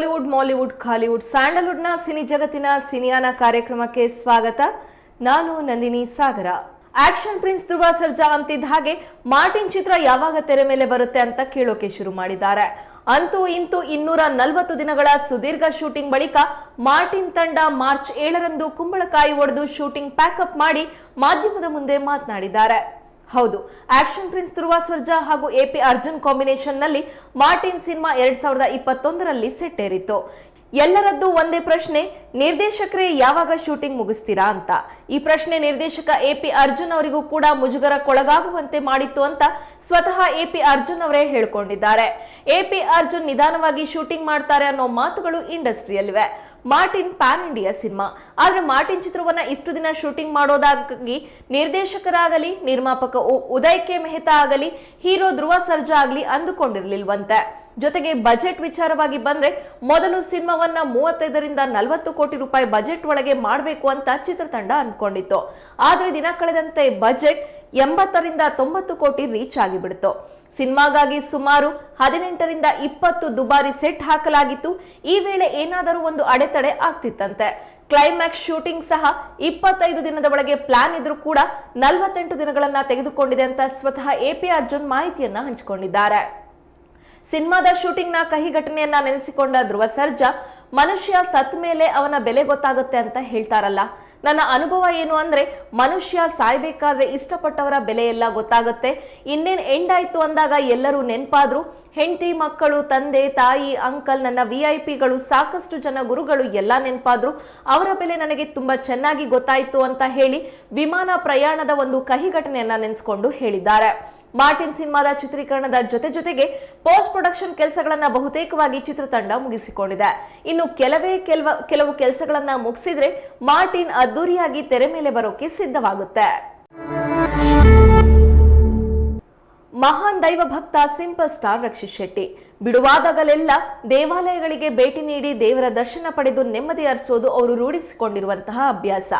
Tollywood Mollywood, Kollywood, ಸ್ಯಾಂಡಲ್ವುಡ್ನ cine ಜಗತ್ತಿನ ಸಿನಿಯಾನ ಕಾರ್ಯಕ್ರಮಕ್ಕೆ ಸ್ವಾಗತ. ನಾನು ನಂದಿನಿ ಸಾಗರ. ಆಕ್ಷನ್ ಪ್ರಿನ್ಸ್ ಧ್ರುವ ಸರ್ಜಾ ಅಂತಿದ್ದ ಹಾಗೆ ಮಾರ್ಟಿನ್ ಚಿತ್ರ ಯಾವಾಗ ತೆರೆ ಮೇಲೆ ಬರುತ್ತೆ ಅಂತ ಕೇಳೋಕೆ ಶುರು ಮಾಡಿದ್ದಾರೆ. ಅಂತೂ ಇಂತೂ ಇನ್ನೂರ ನಲವತ್ತು ದಿನಗಳ ಸುದೀರ್ಘ ಶೂಟಿಂಗ್ ಬಳಿಕ ಮಾರ್ಟಿನ್ ತಂಡ ಮಾರ್ಚ್ ಏಳರಂದು ಕುಂಬಳಕಾಯಿ ಒಡೆದು ಶೂಟಿಂಗ್ ಪ್ಯಾಕಪ್ ಮಾಡಿ ಮಾಧ್ಯಮದ ಮುಂದೆ ಮಾತನಾಡಿದ್ದಾರೆ. ಹೌದು. ಆಕ್ಷನ್ ಪ್ರಿನ್ಸ್ ಧ್ರುವ ಸರ್ಜಾ ಹಾಗೂ ಎಪಿ ಅರ್ಜುನ್ ಕಾಂಬಿನೇಷನ್ನಲ್ಲಿ ಮಾರ್ಟಿನ್ ಸಿನಿಮಾ ಎರಡ್ ಸಾವಿರದ ಇಪ್ಪತ್ತೊಂದರಲ್ಲಿ ಸೆಟ್ಟೇರಿತ್ತು. ಎಲ್ಲರದ್ದು ಒಂದೇ ಪ್ರಶ್ನೆ, ನಿರ್ದೇಶಕರೇ ಯಾವಾಗ ಶೂಟಿಂಗ್ ಮುಗಿಸ್ತೀರಾ ಅಂತ. ಈ ಪ್ರಶ್ನೆ ನಿರ್ದೇಶಕ ಎ ಪಿ ಅರ್ಜುನ್ ಅವರಿಗೂ ಕೂಡ ಮುಜುಗರಕ್ಕೊಳಗಾಗುವಂತೆ ಮಾಡಿತ್ತು ಅಂತ ಸ್ವತಃ ಎ ಪಿ ಅರ್ಜುನ್ ಅವರೇ ಹೇಳ್ಕೊಂಡಿದ್ದಾರೆ. ಪಿ ಅರ್ಜುನ್ ನಿಧಾನವಾಗಿ ಶೂಟಿಂಗ್ ಮಾಡ್ತಾರೆ ಅನ್ನೋ ಮಾತುಗಳು ಇಂಡಸ್ಟ್ರಿಯಲ್ಲಿವೆ. Martin pan India cinema. ಆದ್ರೆ ಮಾರ್ಟಿನ್ ಚಿತ್ರವನ್ನ ಇಷ್ಟು ದಿನ ಶೂಟಿಂಗ್ ಮಾಡೋದಾಗಿ ನಿರ್ದೇಶಕರಾಗಲಿ, ನಿರ್ಮಾಪಕ ಉದಯ್ ಕೆ ಮೆಹ್ತಾ ಆಗಲಿ, ಹೀರೋ ಧ್ರುವ ಸರ್ಜಾ ಆಗಲಿ ಅಂದುಕೊಂಡಿರಲಿಲ್ವಂತೆ. ಜೊತೆಗೆ ಬಜೆಟ್ ವಿಚಾರವಾಗಿ ಬಂದ್ರೆ ಮೊದಲು ಸಿನಿಮಾವನ್ನ ಮೂವತ್ತೈದರಿಂದ ನಲವತ್ತು ಕೋಟಿ ರೂಪಾಯಿ ಬಜೆಟ್ ಒಳಗೆ ಮಾಡಬೇಕು ಅಂತ ಚಿತ್ರತಂಡ ಅಂದ್ಕೊಂಡಿತ್ತು. ಆದ್ರೆ ದಿನ ಕಳೆದಂತೆ ಬಜೆಟ್ ಎಂಬತ್ತರಿಂದ ತೊಂಬತ್ತು ಕೋಟಿ ರೀಚ್ ಆಗಿಬಿಡ್ತು. ಸಿನಿಮಾಗಾಗಿ ಸುಮಾರು ಹದಿನೆಂಟರಿಂದ ಇಪ್ಪತ್ತು ದುಬಾರಿ ಸೆಟ್ ಹಾಕಲಾಗಿತ್ತು. ಈ ವೇಳೆ ಏನಾದರೂ ಒಂದು ಅಡೆತಡೆ ಆಗ್ತಿತ್ತಂತೆ. ಕ್ಲೈಮ್ಯಾಕ್ಸ್ ಶೂಟಿಂಗ್ ಸಹ ಇಪ್ಪತ್ತೈದು ದಿನದ ಒಳಗೆ ಪ್ಲಾನ್ ಇದ್ರೂ ಕೂಡ ನಲವತ್ತೆಂಟು ದಿನಗಳನ್ನ ತೆಗೆದುಕೊಂಡಿದೆ ಅಂತ ಸ್ವತಃ ಎಪಿ ಅರ್ಜುನ್ ಮಾಹಿತಿಯನ್ನ ಹಂಚಿಕೊಂಡಿದ್ದಾರೆ. ಸಿನಿಮಾದ ಶೂಟಿಂಗ್ನ ಕಹಿ ಘಟನೆಯನ್ನ ನೆನೆಸಿಕೊಂಡ ಧ್ರುವ ಸರ್ಜಾ, ಮನುಷ್ಯ ಸತ್ ಮೇಲೆ ಅವನ ಬೆಲೆ ಗೊತ್ತಾಗುತ್ತೆ ಅಂತ ಹೇಳ್ತಾರಲ್ಲ. ನನ್ನ ಅನುಭವ ಏನು ಅಂದ್ರೆ, ಮನುಷ್ಯ ಸಾಯ್ಬೇಕಾದ್ರೆ ಇಷ್ಟಪಟ್ಟವರ ಬೆಲೆ ಎಲ್ಲ ಗೊತ್ತಾಗುತ್ತೆ. ಇನ್ನೇನ್ ಎಂಡ್ ಆಯ್ತು ಅಂದಾಗ ಎಲ್ಲರೂ ನೆನಪಾದ್ರು, ಹೆಂಡತಿ ಮಕ್ಕಳು, ತಂದೆ, ತಾಯಿ, ಅಂಕಲ್, ನನ್ನ ವಿ ಐ ಪಿಗಳು, ಸಾಕಷ್ಟು ಜನ ಗುರುಗಳು ಎಲ್ಲ ನೆನಪಾದ್ರು. ಅವರ ಬೆಲೆ ನನಗೆ ತುಂಬಾ ಚೆನ್ನಾಗಿ ಗೊತ್ತಾಯಿತು ಅಂತ ಹೇಳಿ ವಿಮಾನ ಪ್ರಯಾಣದ ಒಂದು ಕಹಿ ಘಟನೆಯನ್ನ ನೆನೆಸ್ಕೊಂಡು ಹೇಳಿದ್ದಾರೆ. ಮಾರ್ಟಿನ್ ಸಿನಿಮಾದ ಚಿತ್ರೀಕರಣದ ಜೊತೆ ಜೊತೆಗೆ ಪೋಸ್ಟ್ ಪ್ರೊಡಕ್ಷನ್ ಕೆಲಸಗಳನ್ನ ಬಹುತೇಕವಾಗಿ ಚಿತ್ರತಂಡ ಮುಗಿಸಿಕೊಂಡಿದೆ. ಇನ್ನು ಕೆಲವೇ ಕೆಲವ, ಕೆಲವು ಕೆಲಸಗಳನ್ನ ಮುಗಿಸಿದ್ರೆ ಮಾರ್ಟಿನ್ ಅದ್ದೂರಿಯಾಗಿ ತೆರೆ ಮೇಲೆ ಬರೋಕೆ ಸಿದ್ಧವಾಗುತ್ತೆ. ಮಹಾನ್ ದೈವ ಭಕ್ತ ಸಿಂಪಲ್ ಸ್ಟಾರ್ ರಕ್ಷಿತ್ ಶೆಟ್ಟಿ. ಬಿಡುವಾದಾಗಲೆಲ್ಲ ದೇವಾಲಯಗಳಿಗೆ ಭೇಟಿ ನೀಡಿ ದೇವರ ದರ್ಶನ ಪಡೆದು ನೆಮ್ಮದಿ ಅರಿಸೋದು ಅವರು ರೂಢಿಸಿಕೊಂಡಿರುವಂತಹ ಅಭ್ಯಾಸ.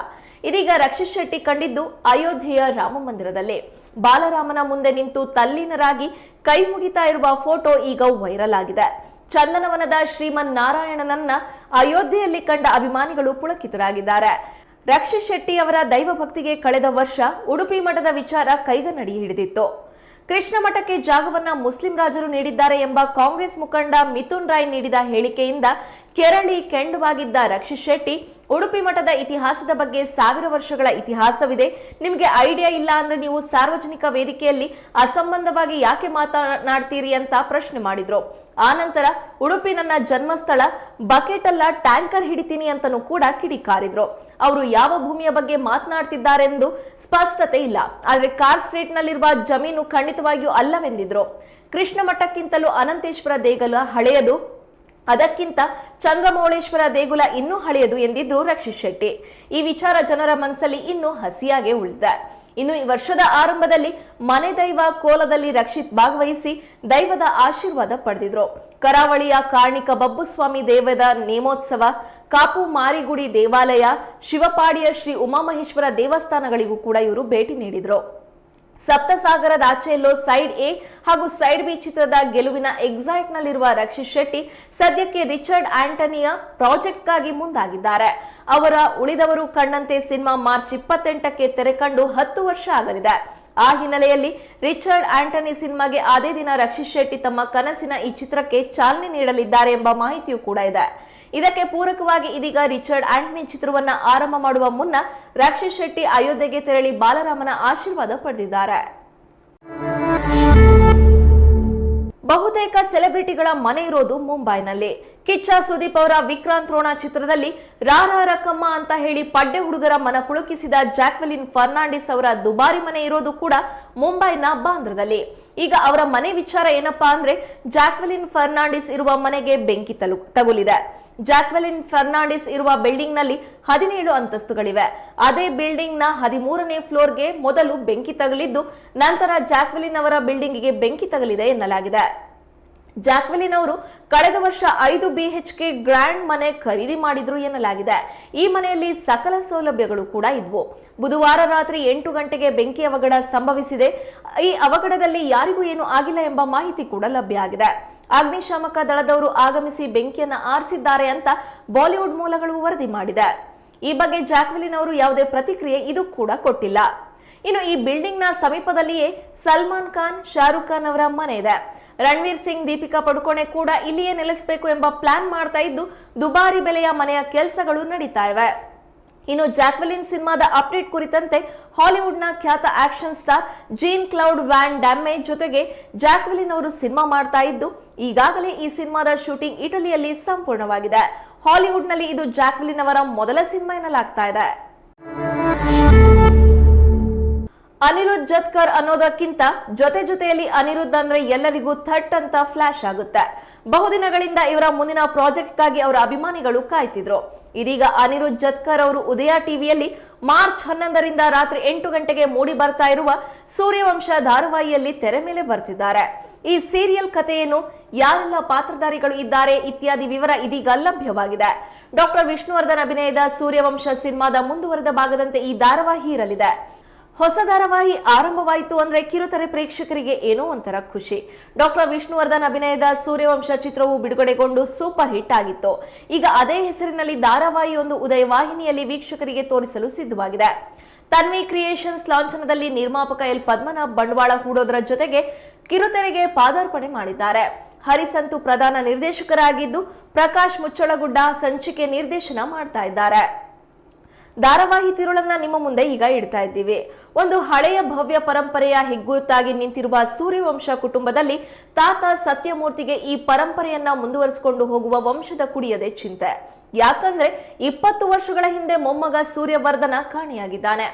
ಇದೀಗ ರಕ್ಷಿತ್ ಶೆಟ್ಟಿ ಕಂಡಿದ್ದು ಅಯೋಧ್ಯೆಯ ರಾಮ ಮಂದಿರದಲ್ಲಿ. ಬಾಲರಾಮನ ಮುಂದೆ ನಿಂತು ತಲ್ಲೀನರಾಗಿ ಕೈ ಮುಗಿತಾ ಇರುವ ಫೋಟೋ ಈಗ ವೈರಲ್ ಆಗಿದೆ. ಚಂದನವನದ ಶ್ರೀಮನ್ ನಾರಾಯಣನನ್ನ ಅಯೋಧ್ಯೆಯಲ್ಲಿ ಕಂಡ ಅಭಿಮಾನಿಗಳು ಪುಳಕಿತರಾಗಿದ್ದಾರೆ. ರಕ್ಷಿತ್ ಶೆಟ್ಟಿ ಅವರ ದೈವ ಭಕ್ತಿಗೆ ಕಳೆದ ವರ್ಷ ಉಡುಪಿ ಮಠದ ವಿಚಾರ ಕೈಗನ್ನಡಿ ಹಿಡಿದಿತ್ತು. ಕೃಷ್ಣ ಮಠಕ್ಕೆ ಜಾಗವನ್ನ ಮುಸ್ಲಿಂ ರಾಜರು ನೀಡಿದ್ದಾರೆ ಎಂಬ ಕಾಂಗ್ರೆಸ್ ಮುಖಂಡ ಮಿಥುನ್ ರಾಯ್ ನೀಡಿದ ಹೇಳಿಕೆಯಿಂದ ಕೆರಳಿ ಕೆಂಡವಾಗಿದ್ದ ರಕ್ಷಿತ್ ಶೆಟ್ಟಿ ಉಡುಪಿ ಮಠದ ಇತಿಹಾಸದ ಬಗ್ಗೆ ಸಾವಿರ ವರ್ಷಗಳ ಇತಿಹಾಸವಿದೆ. ನಿಮಗೆ ಐಡಿಯಾ ಇಲ್ಲ ಅಂದ್ರೆ ನೀವು ಸಾರ್ವಜನಿಕ ವೇದಿಕೆಯಲ್ಲಿ ಅಸಂಬಂಧವಾಗಿ ಯಾಕೆ ಮಾತನಾಡ್ತೀರಿ ಅಂತ ಪ್ರಶ್ನೆ ಮಾಡಿದ್ರು. ಆನಂತರ ಉಡುಪಿ ನನ್ನ ಜನ್ಮಸ್ಥಳ ಬಕೆಟ್ ಅಲ್ಲ ಟ್ಯಾಂಕರ್ ಹಿಡಿತೀನಿ ಅಂತನೂ ಕೂಡ ಕಿಡಿಕಾರಿದ್ರು. ಅವರು ಯಾವ ಭೂಮಿಯ ಬಗ್ಗೆ ಮಾತನಾಡ್ತಿದ್ದಾರೆಂದು ಸ್ಪಷ್ಟತೆ ಇಲ್ಲ. ಆದ್ರೆ ಕಾರ್ ಸ್ಟ್ರೀಟ್ ನಲ್ಲಿರುವ ಜಮೀನು ಖಂಡಿತವಾಗಿಯೂ ಅಲ್ಲವೆಂದಿದ್ರು. ಕೃಷ್ಣ ಮಠಕ್ಕಿಂತಲೂ ಅನಂತೇಶ್ವರ ದೇಗಲ ಹಳೆಯದು. ಅದಕ್ಕಿಂತ ಚಂದ್ರಮೌಳೇಶ್ವರ ದೇಗುಲ ಇನ್ನೂ ಹಳೆಯದು ಎಂದಿದ್ರು ರಕ್ಷಿತ್ ಶೆಟ್ಟಿ. ಈ ವಿಚಾರ ಜನರ ಮನಸ್ಸಲ್ಲಿ ಇನ್ನೂ ಹಸಿಯಾಗೆ ಉಳಿದಿದೆ. ಇನ್ನು ಈ ವರ್ಷದ ಆರಂಭದಲ್ಲಿ ಮನೆ ದೈವ ಕೋಲದಲ್ಲಿ ರಕ್ಷಿತ್ ಭಾಗವಹಿಸಿ ದೈವದ ಆಶೀರ್ವಾದ ಪಡೆದಿದ್ರು. ಕರಾವಳಿಯ ಕಾರ್ಣಿಕ ಬಬ್ಬುಸ್ವಾಮಿ ದೇವದ ನೇಮೋತ್ಸವ, ಕಾಪು ಮಾರಿಗುಡಿ ದೇವಾಲಯ, ಶಿವಪಾಡಿಯ ಶ್ರೀ ಉಮಾಮಹೇಶ್ವರ ದೇವಸ್ಥಾನಗಳಿಗೂ ಕೂಡ ಇವರು ಭೇಟಿ ನೀಡಿದ್ರು. ಸಪ್ತಸಾಗರದ ಆಚೆಯಲ್ಲೋ ಸೈಡ್ ಎ ಹಾಗೂ ಸೈಡ್ ಬಿ ಚಿತ್ರದ ಗೆಲುವಿನ ಎಕ್ಸೈಟ್ ನಲ್ಲಿರುವ ರಕ್ಷಿತ್ ಶೆಟ್ಟಿ ಸದ್ಯಕ್ಕೆ ರಿಚರ್ಡ್ ಆಂಟನಿಯ ಪ್ರಾಜೆಕ್ಟ್ಗಾಗಿ ಮುಂದಾಗಿದ್ದಾರೆ. ಅವರ ಉಳಿದವರು ಕಣ್ಣಂತೆ ಸಿನಿಮಾ ಮಾರ್ಚ್ ಇಪ್ಪತ್ತೆಂಟಕ್ಕೆ ತೆರೆ ಕಂಡು ಹತ್ತು ವರ್ಷ ಆಗಲಿದೆ. ಆ ಹಿನ್ನೆಲೆಯಲ್ಲಿ ರಿಚರ್ಡ್ ಆಂಟನಿ ಸಿನಿಮಾಗೆ ಅದೇ ದಿನ ರಕ್ಷಿತ್ ಶೆಟ್ಟಿ ತಮ್ಮ ಕನಸಿನ ಈ ಚಿತ್ರಕ್ಕೆ ಚಾಲನೆ ನೀಡಲಿದ್ದಾರೆ ಎಂಬ ಮಾಹಿತಿಯೂ ಕೂಡ ಇದೆ. ಇದಕ್ಕೆ ಪೂರಕವಾಗಿ ಇದೀಗ ರಿಚರ್ಡ್ ಆಂಟನಿ ಚಿತ್ರವನ್ನ ಆರಂಭ ಮಾಡುವ ಮುನ್ನ ರಾಕ್ಷಿ ಶೆಟ್ಟಿ ಅಯೋಧ್ಯೆಗೆ ತೆರಳಿ ಬಾಲರಾಮನ ಆಶೀರ್ವಾದ ಪಡೆದಿದ್ದಾರೆ. ಬಹುತೇಕ ಸೆಲೆಬ್ರಿಟಿಗಳ ಮನೆ ಇರೋದು ಮುಂಬೈನಲ್ಲಿ. ಕಿಚ್ಚ ಸುದೀಪ್ ಅವರ ವಿಕ್ರಾಂತ್ ರೋಣ ಚಿತ್ರದಲ್ಲಿ ರಾರ ರಕಮ್ಮ ಅಂತ ಹೇಳಿ ಪಡ್ಡೆ ಹುಡುಗರ ಮನ ಪುಳುಕಿಸಿದ ಜಾಕ್ವೆಲಿನ್ ಫರ್ನಾಂಡಿಸ್ ಅವರ ದುಬಾರಿ ಮನೆ ಇರೋದು ಕೂಡ ಮುಂಬೈನ ಬಾಂದ್ರದಲ್ಲಿ. ಈಗ ಅವರ ಮನೆ ವಿಚಾರ ಏನಪ್ಪಾ ಅಂದ್ರೆ ಜಾಕ್ವೆಲಿನ್ ಫರ್ನಾಂಡಿಸ್ ಇರುವ ಮನೆಗೆ ಬೆಂಕಿ ತಗುಲಿದೆ. ಜಾಕ್ವೆಲಿನ್ ಫರ್ನಾಂಡಿಸ್ ಇರುವ ಬಿಲ್ಡಿಂಗ್ನಲ್ಲಿ ಹದಿನೇಳು ಅಂತಸ್ತುಗಳಿವೆ. ಅದೇ ಬಿಲ್ಡಿಂಗ್ನ ಹದಿಮೂರನೇ ಫ್ಲೋರ್ಗೆ ಮೊದಲು ಬೆಂಕಿ ತಗಲಿದ್ದು, ನಂತರ ಜಾಕ್ವೆಲಿನ್ ಅವರ ಬಿಲ್ಡಿಂಗಿಗೆ ಬೆಂಕಿ ತಗಲಿದೆ ಎನ್ನಲಾಗಿದೆ. ಜಾಕ್ವೆಲಿನ್ ಅವರು ಕಳೆದ ವರ್ಷ ಐದು ಬಿಎಚ್ಕೆ ಗ್ರ್ಯಾಂಡ್ ಮನೆ ಖರೀದಿ ಮಾಡಿದ್ರು ಎನ್ನಲಾಗಿದೆ. ಈ ಮನೆಯಲ್ಲಿ ಸಕಲ ಸೌಲಭ್ಯಗಳು ಕೂಡ ಇದ್ವು. ಬುಧವಾರ ರಾತ್ರಿ ಎಂಟು ಗಂಟೆಗೆ ಬೆಂಕಿ ಅವಘಡ ಸಂಭವಿಸಿದೆ. ಈ ಅವಘಡದಲ್ಲಿ ಯಾರಿಗೂ ಏನು ಆಗಿಲ್ಲ ಎಂಬ ಮಾಹಿತಿ ಕೂಡ ಲಭ್ಯ ಆಗಿದೆ. ಅಗ್ನಿಶಾಮಕ ದಳದವರು ಆಗಮಿಸಿ ಬೆಂಕಿಯನ್ನು ಆರಿಸಿದ್ದಾರೆ ಅಂತ ಬಾಲಿವುಡ್ ಮೂಲಗಳು ವರದಿ ಮಾಡಿದೆ. ಈ ಬಗ್ಗೆ ಜಾಕ್ವೆಲಿನ್ ಅವರು ಯಾವುದೇ ಪ್ರತಿಕ್ರಿಯೆ ಇದು ಕೂಡ ಕೊಟ್ಟಿಲ್ಲ. ಇನ್ನು ಈ ಬಿಲ್ಡಿಂಗ್ನ ಸಮೀಪದಲ್ಲಿಯೇ ಸಲ್ಮಾನ್ ಖಾನ್, ಶಾರುಖ್ ಖಾನ್ ಅವರ ಮನೆ ಇದೆ. ರಣವೀರ್ ಸಿಂಗ್, ದೀಪಿಕಾ ಪಡುಕೋಣೆ ಕೂಡ ಇಲ್ಲಿಯೇ ನೆಲೆಸಬೇಕು ಎಂಬ ಪ್ಲಾನ್ ಮಾಡ್ತಾ ಇದ್ದು ದುಬಾರಿ ಬೆಲೆಯ ಮನೆಯ ಕೆಲಸಗಳು ನಡೀತಾ ಇವೆ. ಇನ್ನು ಜಾಕ್ವೆಲಿನ್ ಸಿನಿಮಾದ ಅಪ್ಡೇಟ್ ಕುರಿತಂತೆ ಹಾಲಿವುಡ್ನ ಖ್ಯಾತ action star Jean Claude Van Damme ಜೊತೆಗೆ ಜಾಕ್ವೆಲಿನ್ ಅವರು ಸಿನಿಮಾ ಮಾಡ್ತಾ ಇದ್ದು, ಈಗಾಗಲೇ ಈ ಸಿನಿಮಾದ ಶೂಟಿಂಗ್ ಇಟಲಿಯಲ್ಲಿ ಸಂಪೂರ್ಣವಾಗಿದೆ. ಹಾಲಿವುಡ್ನಲ್ಲಿ ಇದು ಜಾಕ್ವೆಲಿನ್ ಅವರ ಮೊದಲ ಸಿನಿಮಾ ಎನ್ನಲಾಗ್ತಾ ಇದೆ. ಅನಿರುದ್ಧ್ ಜತ್ಕರ್ ಅನ್ನೋದಕ್ಕಿಂತ ಜೊತೆ ಜೊತೆಯಲ್ಲಿ ಅನಿರುದ್ಧ್ ಅಂದ್ರೆ ಎಲ್ಲರಿಗೂ ಥಟ್ ಅಂತ ಫ್ಲಾಶ್ ಆಗುತ್ತೆ. ಬಹುದಿನಗಳಿಂದ ಇವರ ಮುಂದಿನ ಪ್ರಾಜೆಕ್ಟ್ಗಾಗಿ ಅವರ ಅಭಿಮಾನಿಗಳು ಕಾಯ್ತಿದ್ರು. ಇದೀಗ ಅನಿರುದ್ಧ್ ಜತ್ಕರ್ ಅವರು ಉದಯ ಟಿವಿಯಲ್ಲಿ ಮಾರ್ಚ್ ಹನ್ನೊಂದರಿಂದ ರಾತ್ರಿ ಎಂಟು ಗಂಟೆಗೆ ಮೂಡಿ ಬರ್ತಾ ಇರುವ ಸೂರ್ಯವಂಶ ಧಾರಾವಾಹಿಯಲ್ಲಿ ತೆರೆ ಮೇಲೆ ಬರ್ತಿದ್ದಾರೆ. ಈ ಸೀರಿಯಲ್ ಕಥೆಯನ್ನು ಯಾರೆಲ್ಲ ಪಾತ್ರಧಾರಿಗಳು ಇದ್ದಾರೆ ಇತ್ಯಾದಿ ವಿವರ ಇದೀಗ ಲಭ್ಯವಾಗಿದೆ. ಡಾಕ್ಟರ್ ವಿಷ್ಣುವರ್ಧನ್ ಅಭಿನಯದ ಸೂರ್ಯವಂಶ ಸಿನಿಮಾದ ಮುಂದುವರೆದ ಭಾಗದಂತೆ ಈ ಧಾರಾವಾಹಿ ಇರಲಿದೆ. ಹೊಸ ಧಾರಾವಾಹಿ ಆರಂಭವಾಯಿತು ಅಂದ್ರೆ ಕಿರುತೆರೆ ಪ್ರೇಕ್ಷಕರಿಗೆ ಏನೋ ಒಂಥರ ಖುಷಿ. ಡಾಕ್ಟರ್ ವಿಷ್ಣುವರ್ಧನ್ ಅಭಿನಯದ ಸೂರ್ಯವಂಶ ಚಿತ್ರವು ಬಿಡುಗಡೆಗೊಂಡು ಸೂಪರ್ ಹಿಟ್ ಆಗಿತ್ತು. ಈಗ ಅದೇ ಹೆಸರಿನಲ್ಲಿ ಧಾರಾವಾಹಿಯೊಂದು ಉದಯ ವಾಹಿನಿಯಲ್ಲಿ ವೀಕ್ಷಕರಿಗೆ ತೋರಿಸಲು ಸಿದ್ಧವಾಗಿದೆ. ತನ್ವಿ ಕ್ರಿಯೇಷನ್ಸ್ ಲಾಂಛನದಲ್ಲಿ ನಿರ್ಮಾಪಕ ಎಲ್. ಪದ್ಮನಾಭ್ ಬಂಡವಾಳ ಹೂಡೋದರ ಜೊತೆಗೆ ಕಿರುತೆರೆಗೆ ಪಾದಾರ್ಪಣೆ ಮಾಡಿದ್ದಾರೆ. ಹರಿಸಂತು ಪ್ರಧಾನ ನಿರ್ದೇಶಕರಾಗಿದ್ದು ಪ್ರಕಾಶ್ ಮುಚ್ಚಳಗುಡ್ಡ ಸಂಚಿಕೆ ನಿರ್ದೇಶನ ಮಾಡ್ತಾ ಇದ್ದಾರೆ. ಧಾರಾವಾಹಿ ತಿರುಳನ್ನ ನಿಮ್ಮ ಮುಂದೆ ಈಗ ಇಡ್ತಾ ಇದ್ದೀವಿ. ಒಂದು ಹಳೆಯ ಭವ್ಯ ಪರಂಪರೆಯ ಹೆಗ್ಗುರುತಾಗಿ ನಿಂತಿರುವ ಸೂರ್ಯವಂಶ ಕುಟುಂಬದಲ್ಲಿ ತಾತ ಸತ್ಯಮೂರ್ತಿಗೆ ಈ ಪರಂಪರೆಯನ್ನ ಮುಂದುವರಿಸಿಕೊಂಡು ಹೋಗುವ ವಂಶದ ಕುಡಿಯದೆ ಚಿಂತೆ. ಯಾಕಂದ್ರೆ ಇಪ್ಪತ್ತು ವರ್ಷಗಳ ಹಿಂದೆ ಮೊಮ್ಮಗ ಸೂರ್ಯವರ್ಧನ ಕಾಣೆಯಾಗಿದ್ದಾನೆ.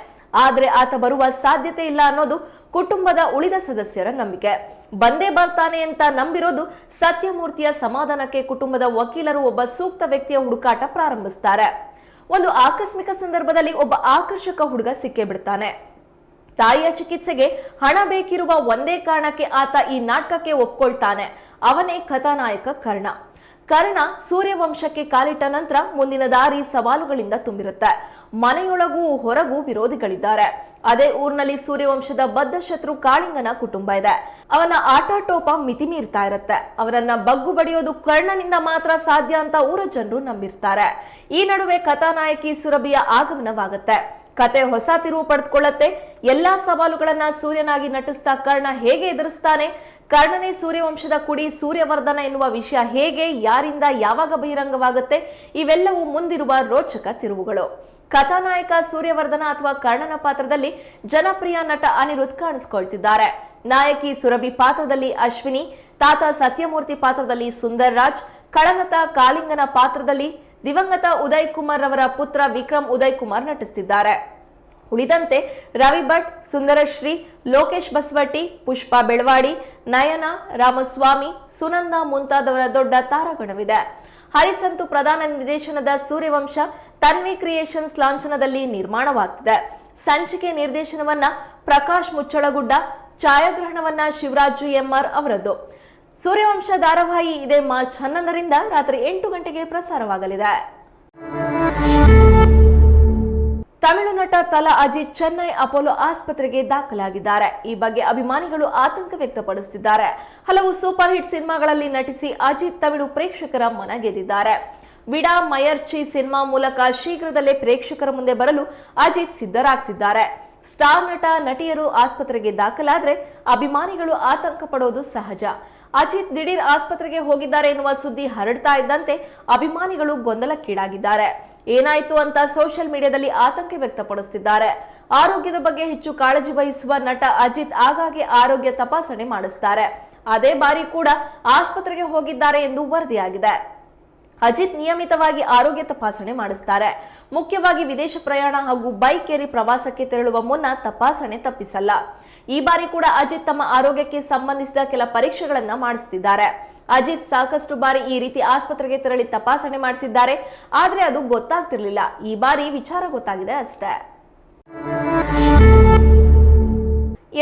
ಆದ್ರೆ ಆತ ಬರುವ ಸಾಧ್ಯತೆ ಇಲ್ಲ ಅನ್ನೋದು ಕುಟುಂಬದ ಉಳಿದ ಸದಸ್ಯರ ನಂಬಿಕೆ. ಬಂದೇ ಬರ್ತಾನೆ ಅಂತ ನಂಬಿರೋದು ಸತ್ಯಮೂರ್ತಿಯ ಸಮಾಧಾನಕ್ಕೆ ಕುಟುಂಬದ ವಕೀಲರು ಒಬ್ಬ ಸೂಕ್ತ ವ್ಯಕ್ತಿಯ ಹುಡುಕಾಟ ಪ್ರಾರಂಭಿಸ್ತಾರೆ. ಒಂದು ಆಕಸ್ಮಿಕ ಸಂದರ್ಭದಲ್ಲಿ ಒಬ್ಬ ಆಕರ್ಷಕ ಹುಡುಗ ಸಿಕ್ಕೇ ಬಿಡ್ತಾನೆ. ತಾಯಿಯ ಚಿಕಿತ್ಸೆಗೆ ಹಣ ಬೇಕಿರುವ ಒಂದೇ ಕಾರಣಕ್ಕೆ ಆತ ಈ ನಾಟಕಕ್ಕೆ ಒಪ್ಕೊಳ್ತಾನೆ. ಅವನೇ ಕಥಾನಾಯಕ ಕರ್ಣ. ಕರ್ಣ ಸೂರ್ಯವಂಶಕ್ಕೆ ಕಾಲಿಟ್ಟ ನಂತರ ಮುಂದಿನ ದಾರಿ ಸವಾಲುಗಳಿಂದ ತುಂಬಿರುತ್ತೆ. ಮನೆಯೊಳಗೂ ಹೊರಗೂ ವಿರೋಧಿಗಳಿದ್ದಾರೆ. ಅದೇ ಊರಿನಲ್ಲಿ ಸೂರ್ಯವಂಶದ ಬದ್ಧ ಶತ್ರು ಕಾಳಿಂಗನ ಕುಟುಂಬ ಇದೆ. ಅವನ ಆಟಾಟೋಪ ಮಿತಿ ಮೀರ್ತಾ ಇರುತ್ತೆ. ಅವನನ್ನ ಬಗ್ಗು ಬಡಿಯೋದು ಕರ್ಣನಿಂದ ಮಾತ್ರ ಸಾಧ್ಯ ಅಂತ ಊರ ಜನರು ನಂಬಿರ್ತಾರೆ. ಈ ನಡುವೆ ಕಥಾನಾಯಕಿ ಸುರಭಿಯ ಆಗಮನವಾಗುತ್ತೆ. ಕತೆ ಹೊಸ ತಿರುವು ಪಡೆದುಕೊಳ್ಳುತ್ತೆ. ಎಲ್ಲಾ ಸವಾಲುಗಳನ್ನ ಸೂರ್ಯನಾಗಿ ನಟಿಸ್ತಾ ಕರ್ಣ ಹೇಗೆ ಎದುರಿಸ್ತಾನೆ? ಕರ್ಣನೇ ಸೂರ್ಯವಂಶದ ಕುಡಿ ಸೂರ್ಯವರ್ಧನ ಎನ್ನುವ ವಿಷಯ ಹೇಗೆ, ಯಾರಿಂದ, ಯಾವಾಗ ಬಹಿರಂಗವಾಗುತ್ತೆ? ಇವೆಲ್ಲವೂ ಮುಂದಿರುವ ರೋಚಕ ತಿರುವುಗಳು. ಕಥಾನಾಯಕ ಸೂರ್ಯವರ್ಧನ ಅಥವಾ ಕರ್ಣನ ಪಾತ್ರದಲ್ಲಿ ಜನಪ್ರಿಯ ನಟ ಅನಿರುದ್ಧ್ ಕಾಣಿಸಿಕೊಳ್ತಿದ್ದಾರೆ. ನಾಯಕಿ ಸುರಭಿ ಪಾತ್ರದಲ್ಲಿ ಅಶ್ವಿನಿ, ತಾತ ಸತ್ಯಮೂರ್ತಿ ಪಾತ್ರದಲ್ಲಿ ಸುಂದರ್ ರಾಜ್ ಕಳನತ ಕಾಳಿಂಗನ ಪಾತ್ರದಲ್ಲಿ ದಿವಂಗತ ಉದಯ್ ಕುಮಾರ್ ರವರ ಪುತ್ರ ವಿಕ್ರಮ್ ಉದಯ್ ಕುಮಾರ್ ನಟಿಸುತ್ತಿದ್ದಾರೆ ಉಳಿದಂತೆ ರವಿ ಭಟ್, ಸುಂದರಶ್ರೀ, ಲೋಕೇಶ್ ಬಸವಟ್ಟಿ, ಪುಷ್ಪಾ ಬೆಳವಾಡಿ, ನಯನ, ರಾಮಸ್ವಾಮಿ, ಸುನಂದ ಮುಂತಾದವರ ದೊಡ್ಡ ತಾರಾಗಣವಿದೆ. ಹರಿಸಂತು ಪ್ರಧಾನ ನಿರ್ದೇಶನದ ಸೂರ್ಯವಂಶ ತನ್ವಿ ಕ್ರಿಯೇಷನ್ಸ್ ಲಾಂಛನದಲ್ಲಿ ನಿರ್ಮಾಣವಾಗ್ತಿದೆ. ಸಂಚಿಕೆ ನಿರ್ದೇಶನವನ್ನ ಪ್ರಕಾಶ್ ಮುಚ್ಚಳಗುಡ್ಡ, ಛಾಯಾಗ್ರಹಣವನ್ನ ಶಿವರಾಜು ಎಂಆರ್ ಅವರದ್ದು. ಸೂರ್ಯವಂಶ ಧಾರಾವಾಹಿ ಇದೇ ಮಾರ್ಚ್ ಹನ್ನೊಂದರಿಂದ ರಾತ್ರಿ ಎಂಟು ಗಂಟೆಗೆ ಪ್ರಸಾರವಾಗಲಿದೆ. ತಮಿಳು ನಟ ತಲಾ ಅಜಿತ್ ಚೆನ್ನೈ ಅಪೋಲೋ ಆಸ್ಪತ್ರೆಗೆ ದಾಖಲಾಗಿದ್ದಾರೆ. ಈ ಬಗ್ಗೆ ಅಭಿಮಾನಿಗಳು ಆತಂಕ ವ್ಯಕ್ತಪಡಿಸುತ್ತಿದ್ದಾರೆ. ಹಲವು ಸೂಪರ್ ಹಿಟ್ ಸಿನಿಮಾಗಳಲ್ಲಿ ನಟಿಸಿ ಅಜಿತ್ ತಮಿಳು ಪ್ರೇಕ್ಷಕರ ಮನ ಗೆದ್ದಿದ್ದಾರೆ ವಿಡಾ ಮಯರ್ಚಿ ಸಿನಿಮಾ ಮೂಲಕ ಶೀಘ್ರದಲ್ಲೇ ಪ್ರೇಕ್ಷಕರ ಮುಂದೆ ಬರಲು ಅಜಿತ್ ಸಿದ್ಧರಾಗ್ತಿದ್ದಾರೆ. ಸ್ಟಾರ್ ನಟ, ನಟಿಯರು ಆಸ್ಪತ್ರೆಗೆ ದಾಖಲಾದ್ರೆ ಅಭಿಮಾನಿಗಳು ಆತಂಕ ಪಡೋದು ಸಹಜ. ಅಜಿತ್ ದಿಢೀರ್ ಆಸ್ಪತ್ರೆಗೆ ಹೋಗಿದ್ದಾರೆ ಎನ್ನುವ ಸುದ್ದಿ ಹರಡ್ತಾ ಇದ್ದಂತೆ ಅಭಿಮಾನಿಗಳು ಗೊಂದಲಕ್ಕೀಡಾಗಿದ್ದಾರೆ. ಏನಾಯ್ತು ಅಂತ ಸೋಷಿಯಲ್ ಮೀಡಿಯಾದಲ್ಲಿ ಆತಂಕ ವ್ಯಕ್ತಪಡಿಸುತ್ತಿದ್ದಾರೆ ಆರೋಗ್ಯದ ಬಗ್ಗೆ ಹೆಚ್ಚು ಕಾಳಜಿ ವಹಿಸುವ ನಟ ಅಜಿತ್ ಆಗಾಗ್ಗೆ ಆರೋಗ್ಯ ತಪಾಸಣೆ ಮಾಡಿಸ್ತಾರೆ. ಅದೇ ಬಾರಿ ಕೂಡ ಆಸ್ಪತ್ರೆಗೆ ಹೋಗಿದ್ದಾರೆ ಎಂದು ವರದಿಯಾಗಿದೆ. ಅಜಿತ್ ನಿಯಮಿತವಾಗಿ ಆರೋಗ್ಯ ತಪಾಸಣೆ ಮಾಡಿಸ್ತಾರೆ. ಮುಖ್ಯವಾಗಿ ವಿದೇಶ ಪ್ರಯಾಣ ಹಾಗೂ ಬೈಕ್ ಏರಿ ಪ್ರವಾಸಕ್ಕೆ ತೆರಳುವ ಮುನ್ನ ತಪಾಸಣೆ ತಪ್ಪಿಸಲ್ಲ. ಈ ಬಾರಿ ಕೂಡ ಅಜಿತ್ ತಮ್ಮ ಆರೋಗ್ಯಕ್ಕೆ ಸಂಬಂಧಿಸಿದ ಕೆಲ ಪರೀಕ್ಷೆಗಳನ್ನ ಮಾಡಿಸುತ್ತಿದ್ದಾರೆ ಅಜಿತ್ ಸಾಕಷ್ಟು ಬಾರಿ ಈ ರೀತಿ ಆಸ್ಪತ್ರೆಗೆ ತೆರಳಿ ತಪಾಸಣೆ ಮಾಡಿಸಿದ್ದಾರೆ. ಆದರೆ ಅದು ಗೊತ್ತಾಗ್ತಿರ್ಲಿಲ್ಲ. ಈ ಬಾರಿ ವಿಚಾರ ಗೊತ್ತಾಗಿದೆ ಅಷ್ಟೇ.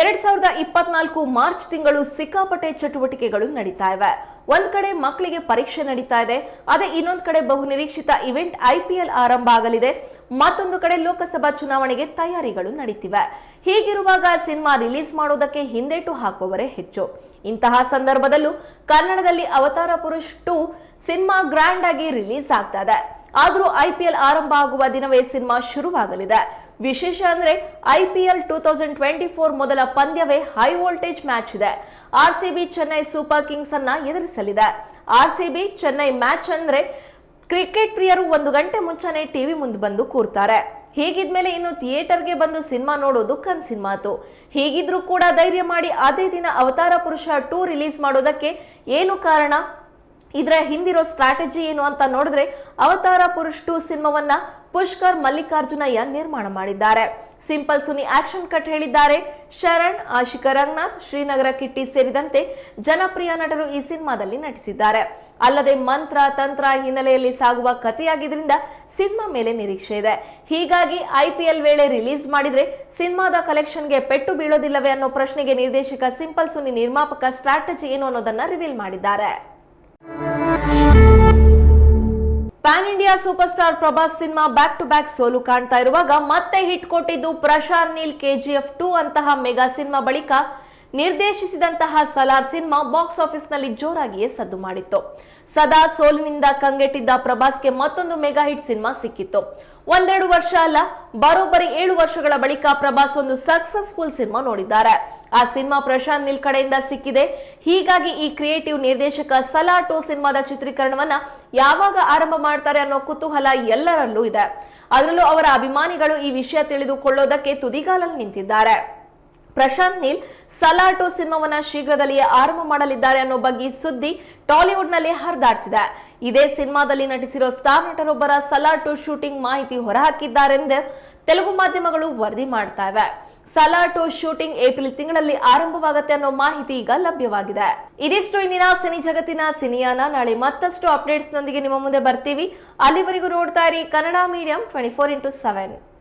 ಎರಡ್ ಸಾವಿರದ ಇಪ್ಪತ್ನಾಲ್ಕು ಮಾರ್ಚ್ ತಿಂಗಳು ಸಿಕ್ಕಾಪಟ್ಟೆ ಚಟುವಟಿಕೆಗಳು ನಡೀತಾ ಇವೆ. ಒಂದ್ ಕಡೆ ಮಕ್ಕಳಿಗೆ ಪರೀಕ್ಷೆ ನಡೀತಾ ಇದೆ. ಅದೇ ಇನ್ನೊಂದ್ ಕಡೆ ಬಹು ನಿರೀಕ್ಷಿತ ಇವೆಂಟ್ ಐಪಿಎಲ್ ಆರಂಭ ಆಗಲಿದೆ. ಮತ್ತೊಂದು ಕಡೆ ಲೋಕಸಭಾ ಚುನಾವಣೆಗೆ ತಯಾರಿಗಳು ನಡೀತಿವೆ. ಹೀಗಿರುವಾಗ ಸಿನಿಮಾ ರಿಲೀಸ್ ಮಾಡೋದಕ್ಕೆ ಹಿಂದೇಟು ಹಾಕುವವರೇ ಹೆಚ್ಚು. ಇಂತಹ ಸಂದರ್ಭದಲ್ಲೂ ಕನ್ನಡದಲ್ಲಿ Avatara Purush two cinema grand ಆಗಿ ರಿಲೀಸ್ ಆಗ್ತಾ ಇದೆ. ಆದರೂ ಐಪಿಎಲ್ ಆರಂಭ ಆಗುವ ದಿನವೇ ಸಿನಿಮಾ ಶುರುವಾಗಲಿದೆ. ವಿಶೇಷ ಅಂದ್ರೆ IPL two thousand twenty four ಮೊದಲ ಪಂದ್ಯವೇ ಹೈ ವೋಲ್ಟೇಜ್ ಮ್ಯಾಚ್ ಇದೆ. ಆರ್ಸಿಬಿ ಚೆನ್ನೈ ಸೂಪರ್ ಕಿಂಗ್ಸ್ ಅನ್ನ ಎದುರಿಸಲಿದೆ. ಆರ್ಸಿಬಿ ಚೆನ್ನೈ ಮ್ಯಾಚ್ ಅಂದ್ರೆ ಕ್ರಿಕೆಟ್ ಪ್ರಿಯರು ಒಂದು ಗಂಟೆ ಮುಂಚೆನೆ ಟಿವಿ ಮುಂದೆ ಬಂದು ಕೂರ್ತಾರೆ. ಹೀಗಿದ್ಮೇಲೆ ಇನ್ನು ಥಿಯೇಟರ್ಗೆ ಬಂದು ಸಿನಿಮಾ ನೋಡೋದು ಕನ್ಸಿನ ಮಾತು. ಹೀಗಿದ್ರೂ ಕೂಡ ಧೈರ್ಯ ಮಾಡಿ ಅದೇ ದಿನ ಅವತಾರ ಪುರುಷ ಟೂ ರಿಲೀಸ್ ಮಾಡೋದಕ್ಕೆ ಏನು ಕಾರಣ? ಇದರ ಹಿಂದಿರೋ ಸ್ಟ್ರಾಟಜಿ ಏನು ಅಂತ ನೋಡಿದ್ರೆ ಅವತಾರ ಪುರುಷ್ ಟು ಸಿನಿಮಾವನ್ನ ಪುಷ್ಕರ್ ಮಲ್ಲಿಕಾರ್ಜುನಯ್ಯ ನಿರ್ಮಾಣ ಮಾಡಿದ್ದಾರೆ. ಸಿಂಪಲ್ ಸುನಿ ಆಕ್ಷನ್ ಕಟ್ ಹೇಳಿದ್ದಾರೆ. ಶರಣ್, ಆಶಿಕಾ ರಂಗನಾಥ್, ಶ್ರೀನಗರ ಕಿಟ್ಟಿ ಸೇರಿದಂತೆ ಜನಪ್ರಿಯ ನಟರು ಈ ಸಿನಿಮಾದಲ್ಲಿ ನಟಿಸಿದ್ದಾರೆ. ಅಲ್ಲದೆ ಮಂತ್ರ, ತಂತ್ರ ಹಿನ್ನೆಲೆಯಲ್ಲಿ ಸಾಗುವ ಕಥೆಯಾಗಿದ್ದರಿಂದ ಸಿನಿಮಾ ಮೇಲೆ ನಿರೀಕ್ಷೆ ಇದೆ. ಹೀಗಾಗಿ ಐಪಿಎಲ್ ವೇಳೆ ರಿಲೀಸ್ ಮಾಡಿದ್ರೆ ಸಿನಿಮಾದ ಕಲೆಕ್ಷನ್ಗೆ ಪೆಟ್ಟು ಬೀಳೋದಿಲ್ಲವೇ ಅನ್ನೋ ಪ್ರಶ್ನೆಗೆ ನಿರ್ದೇಶಕ ಸಿಂಪಲ್ ಸುನಿ ನಿರ್ಮಾಪಕ ಸ್ಟ್ರಾಟಜಿ ಏನು ಅನ್ನೋದನ್ನ ರಿವೀಲ್ ಮಾಡಿದ್ದಾರೆ. Pan India super star Prabhas cinema back to back ಸೋಲು ಕಾಣ್ತಾ ಇರುವಾಗ ಮತ್ತೆ ಹಿಟ್ ಕೊಟ್ಟಿದ್ದು ಪ್ರಶಾಂತ್, ನೀಲ್ ಕೆಜಿಎಫ್ ಟೂ ಅಂತಹ ಮೆಗಾ ಸಿನಿಮಾ ಬಳಿಕ ನಿರ್ದೇಶಿಸಿದಂತಹ ಸಲಾರ್ ಸಿನಿಮಾ ಬಾಕ್ಸ್ ಆಫೀಸ್ನಲ್ಲಿ ಜೋರಾಗಿಯೇ ಸದ್ದು ಮಾಡಿತ್ತು. ಸದಾ ಸೋಲಿನಿಂದ ಕಂಗೆಟ್ಟಿದ್ದ ಪ್ರಭಾಸ್ಗೆ ಮತ್ತೊಂದು ಮೆಗಾ ಹಿಟ್ ಸಿನಿಮಾ ಸಿಕ್ಕಿತ್ತು. ಒಂದೆರಡು ವರ್ಷ ಅಲ್ಲ, ಬರೋಬ್ಬರಿ ಏಳು ವರ್ಷಗಳ ಬಳಿಕ ಪ್ರಭಾಸ್ ಒಂದು ಸಕ್ಸಸ್ಫುಲ್ ಸಿನಿಮಾ ನೋಡಿದ್ದಾರೆ. ಆ ಸಿನಿಮಾ ಪ್ರಶಾಂತ್ ನಿಲ್ ಕಡೆಯಿಂದ ಸಿಕ್ಕಿದೆ. ಹೀಗಾಗಿ ಈ ಕ್ರಿಯೇಟಿವ್ ನಿರ್ದೇಶಕ ಸಲಾಟೋ ಸಿನಿಮಾದ ಚಿತ್ರೀಕರಣವನ್ನ ಯಾವಾಗ ಆರಂಭ ಮಾಡ್ತಾರೆ ಅನ್ನೋ ಕುತೂಹಲ ಎಲ್ಲರಲ್ಲೂ ಇದೆ. ಅದರಲ್ಲೂ ಅವರ ಅಭಿಮಾನಿಗಳು ಈ ವಿಷಯ ತಿಳಿದುಕೊಳ್ಳೋದಕ್ಕೆ ತುದಿಗಾಲಲ್ಲಿ ನಿಂತಿದ್ದಾರೆ. ಪ್ರಶಾಂತ್ ನೀಲ್ ಸಲಾಟು ಸಿನಿಮಾವನ್ನ ಶೀಘ್ರದಲ್ಲಿಯೇ ಆರಂಭ ಮಾಡಲಿದ್ದಾರೆ ಅನ್ನೋ ಬಗ್ಗೆ ಸುದ್ದಿ ಟಾಲಿವುಡ್ನಲ್ಲಿ ಹರಿದಾಡ್ತಿದೆ. ಇದೇ ಸಿನಿಮಾದಲ್ಲಿ ನಟಿಸಿರೋ ಸ್ಟಾರ್ ನಟರೊಬ್ಬರ ಸಲಾಟು ಶೂಟಿಂಗ್ ಮಾಹಿತಿ ಹೊರಹಾಕಿದ್ದಾರೆಂದು ತೆಲುಗು ಮಾಧ್ಯಮಗಳು ವರದಿ ಮಾಡ್ತಾ ಇವೆ. ಸಲಾಟು ಶೂಟಿಂಗ್ ಏಪ್ರಿಲ್ ತಿಂಗಳಲ್ಲಿ ಆರಂಭವಾಗುತ್ತೆ ಅನ್ನೋ ಮಾಹಿತಿ ಈಗ ಲಭ್ಯವಾಗಿದೆ. ಇದಿಷ್ಟು ಇಂದಿನ ಸಿನಿ ಜಗತ್ತಿನ ಸಿನಿಯಾನ. ನಾಳೆ ಮತ್ತಷ್ಟು ಅಪ್ಡೇಟ್ಸ್ ನೊಂದಿಗೆ ನಿಮ್ಮ ಮುಂದೆ ಬರ್ತೀವಿ. ಅಲ್ಲಿವರೆಗೂ ನೋಡ್ತಾ ಇರಿ Kannada medium twenty four into seven